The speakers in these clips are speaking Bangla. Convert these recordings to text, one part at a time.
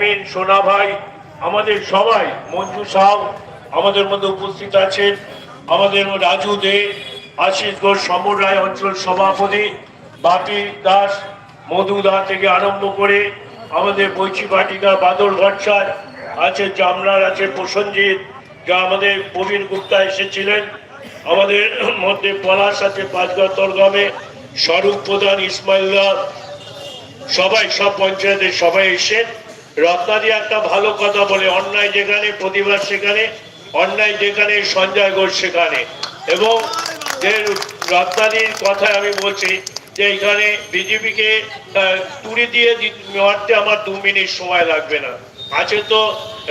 মমিন সোনা ভাই, আমাদের সবাই, মঞ্জু সাহ আমাদের মধ্যে উপস্থিত আছেন, আমাদের রাজু দে, আশিস সমর রায় অঞ্চল সভাপতি, বাপি দাস, মধু দা থেকে আরম্ভ করে আমাদের বৈচি বাটিকা বাদল ভট্টাচার্য আছে জামনার আছে প্রসঞ্জিৎ যা আমাদের প্রবীণ গুপ্তা এসেছিলেন। আমাদের মধ্যে পলাশ আছে পাঁচগড় তরগামে, স্বরূপ প্রধান ইসমাইলদা সবাই সব পঞ্চায়েতের সবাই এসে রত্নাদি একটা ভালো কথা বলে, অন্যায় যেখানে, প্রতিবাদ সেখানে, অন্যায় যেখানে, সঞ্জয় ঘোষ সেখানে। এবং যে রত্নাদির কথায় আমি বলছি যে এখানে বিজেপিকে তুড়ি দিয়ে মারতে আমার দু মিনিট সময় লাগবে না। আছে তো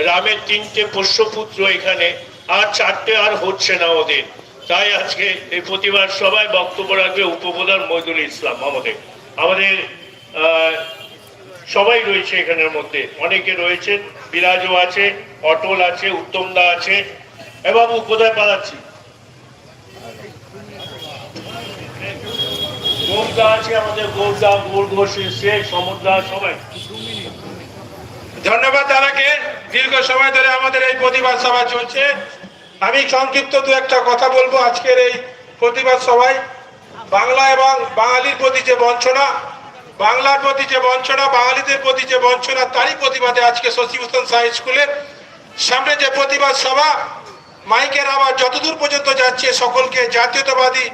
রামের তিনটে পোষ্যপুত্র এখানে, আর চারটে আর হচ্ছে না ওদের। তাই আজকে এই প্রতিবাদ সবাই বক্তব্য রাখবে উপপ্রধান মহিদুল ইসলাম আমাদের আমাদের সবাই রয়েছে এখানের মধ্যে। অনেকে রয়েছে বিরাজও আছে, অটল আছে, উত্তমদা আছে এ বাবু কোথায় পালাচ্ছি? আছে আমাদের সবাই। ধন্যবাদ দীর্ঘ সময় আমাদের এই চলছে। আমি সংক্ষিপ্ত দু একটা কথা বলব আজকের এই বাংলা এবং বাঙালির প্রতি যে বঞ্চনা বাংলার প্রতি যে বঞ্চনা, বাঙালিদের প্রতি যে বঞ্চনা, তারই প্রতিবাদে আজকে শশী ভূষণ সাহা স্কুলের সামনে যে প্রতিবাদ সভা, মাইকের আবার যতদূর পর্যন্ত যাচ্ছে, সকলকে জাতীয়তাবাদী,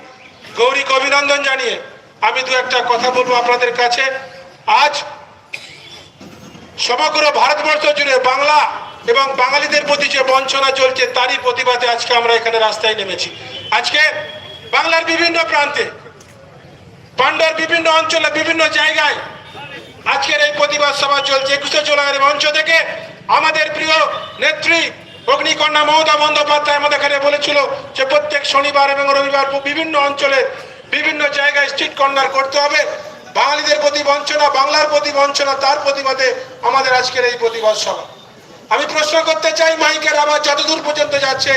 গৌরীকে অভিনন্দন জানিয়ে আমি দু একটা কথা বলব আপনাদের কাছে। আজ সমগ্র ভারতবর্ষ জুড়ে বাংলা এবং বাঙালিদের প্রতি যে বঞ্চনা চলছে, তারই প্রতিবাদে আজকে আমরা এখানে রাস্তায় নেমেছি। আজকে বাংলার বিভিন্ন প্রান্তে পান্ডার বিভিন্ন অঞ্চলে, বিভিন্ন জায়গায় আজকের এই প্রতিবাদ সভা চলছে একুশে জুলাইয়ের মঞ্চ থেকে। আমাদের প্রিয় নেত্রী অগ্নিকন্যা মমতা বন্দ্যোপাধ্যায় আমাদের এখানে বলেছিল যে প্রত্যেক শনিবার এবং রবিবার বিভিন্ন অঞ্চলে, বিভিন্ন জায়গায় স্ট্রিট কর্নার করতে হবে। বাঙালিদের প্রতি বঞ্চনা, বাংলার প্রতি বঞ্চনা, তার প্রতিবাদে আমাদের আজকের এই প্রতিবাদ সভা। আমি প্রশ্ন করতে চাই, মাইকের আবার যতদূর পর্যন্ত যাচ্ছে,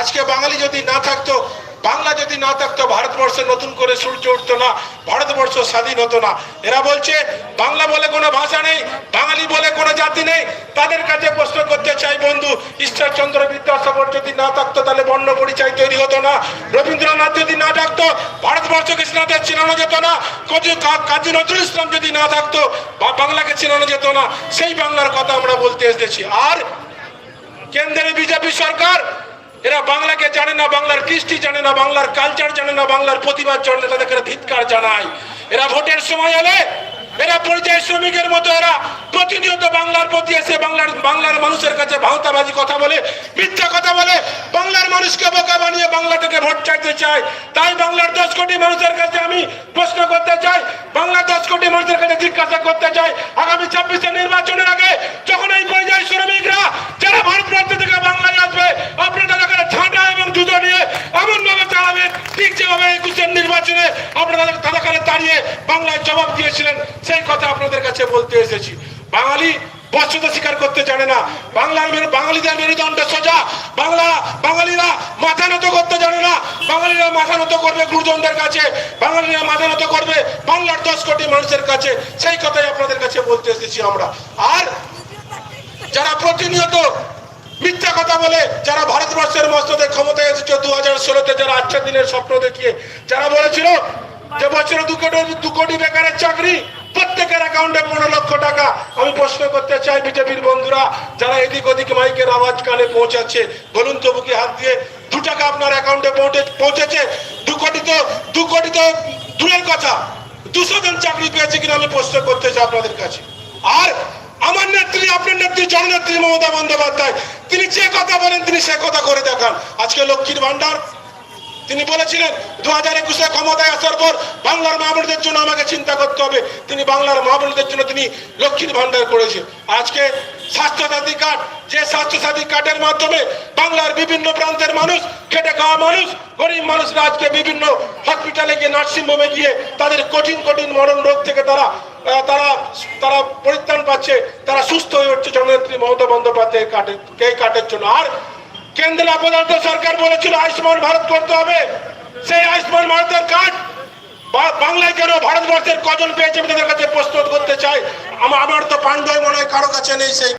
আজকে বাঙালি যদি না থাকতো বাংলা যদি না থাকতো, ভারতবর্ষে নতুন করে সূর্য উঠতো না, ভারতবর্ষ স্বাধীন হতো না। এরা বলছে, বাংলা বলে কোনো ভাষা নেই, বাঙালি বলে কোনো জাতি নেই। তাদের কাছে প্রশ্ন করতে চাই, বন্ধু, ঈশ্বরচন্দ্র বিদ্যাসাগর যদি না থাকতো, তাহলে বর্ণ পরিচয় তৈরি হতো না। রবীন্দ্রনাথ যদি না থাকতো, ভারতবর্ষকে স্নাতের চিনানো যেত না। কাজী- নজরুল ইসলাম যদি না থাকতো, বা বাংলাকে চিনানো যেত না। সেই বাংলার কথা আমরা বলতে এসেছি। আর কেন্দ্রে বিজেপি সরকার এরা বাংলাকে জানে না, বাংলার কৃষ্টি জানে না, বাংলার কালচার জানে না, বাংলার প্রতিবাদ জানে না, তাদেরকে ধিৎকার জানায়। এরা ভোটের সময় এলে, এরা পরিযায়ী শ্রমিকের মতো এরা প্রতিনিয়ত বাংলার প্রতি এসে বাংলার বাংলার মানুষের কাছে ভাওতাবাজি কথা বলে, মিথ্যা কথা বলে, বাংলার মানুষকে বোকা বানিয়ে বাংলা থেকে ভোট চাইতে চায়। তাই বাংলার দশ কোটি মানুষের কাছে আমি প্রশ্ন করতে চাই, বাংলার দশ কোটি মানুষের কাছে জিজ্ঞাসা করতে চাই, আগামী ছাব্বিশে নির্বাচনের আগে যখন এই পরিযায়ী শ্রমিকরা যারা ভারতবর্ষ থেকে বাংলায় আসবে আপনারা তাদের ঝাঁটা এবং জুতো নিয়ে এমন ভাবে চালাবেন ঠিক যেভাবে একুশের নির্বাচনে আপনারা তাদের দাঁড়িয়ে বাংলায় জবাব দিয়েছিলেন, সেই কথা আপনাদের কাছে বলতে এসেছি। বাঙালি বস্তুতা স্বীকার করতে জানে না। বাংলার মেরু- বাঙালিদের মেরুদণ্ড সোজা। বাংলা, বাঙালিরা মাথা নত করতে জানে না। বাঙালিরা মাথা নত করবে গুরুজনদের কাছে। বাঙালিরা মাথা নত করবে বাংলার দশ কোটি মানুষের কাছে। সেই কথাই আপনাদের কাছে বলতে এসেছি আমরা। আর যারা প্রতিনিয়ত মিথ্যা কথা বলে যারা ভারতবর্ষের মস্তদে ক্ষমতায় এসেছে দু হাজার ষোলোতে যারা আচ্ছা দিনের স্বপ্ন দেখিয়ে, যারা বলেছিল যে বছরে দু কোটি দু কোটি বেকারের চাকরি, প্রত্যেকের অ্যাকাউন্টে পনেরো লক্ষ টাকা। আমি প্রশ্ন করতে চাই বিজেপির বন্ধুরা, যারা এদিক ওদিক মাইকের আওয়াজ কানে পৌঁছাচ্ছে, বলুন তো বুকে হাত দিয়ে, দু টাকা আপনার অ্যাকাউন্টে পৌঁছে, পৌঁছেছে? দু কোটি তো, দু কোটি তো দূরের কথা। দুশো জন চাকরি পেয়েছে কিনা আমি প্রশ্ন করতে চাই আপনাদের কাছে। নেত্রী আপনার নেত্রী জননেত্রী মমতা বন্দ্যোপাধ্যায়। তিনি যে কথা বলেন, তিনি সে কথা করে দেখান। আজকে লক্ষ্মীর ভান্ডার তিনি বলেছিলেন দু হাজার একুশে ক্ষমতায় আসার পর বাংলার মাহবুবদের জন্য আমাকে চিন্তা করতে হবে। তিনি বাংলার মাহবুবদের জন্য তিনি লক্ষ্মীর ভান্ডার করেছেন। আজকে স্বাস্থ্যসাথী কার্ড, যে স্বাস্থ্যসাথী কার্ডের মাধ্যমে বাংলার বিভিন্ন প্রান্তের মানুষ, খেটে খাওয়া মানুষ, গরিব মানুষরা আজকে বিভিন্ন হসপিটালে গিয়ে নার্সিংহোমে গিয়ে তাদের কঠিন কঠিন মরণ রোগ থেকে তারা তারা তারা পরিত্রাণ পাচ্ছে, তারা সুস্থ হয়ে উঠছে জননেত্রী মমতা বন্দ্যোপাধ্যায়ের কার্ডের কার্ডের জন্য। আর কেন্দ্র পদার্থ সরকার বলেছিল আয়ুষ্মান ভারত করতে হবে। সেই আয়ুষ্মান ভারতের কার্ড বাংলায় কেন ভারতবর্ষের কজন পেয়েছে আমি তাদের কাছে প্রস্তুত করতে চাই। আমার তো পাণ্ডয় মনে হয় কারও কাছে নেই সেই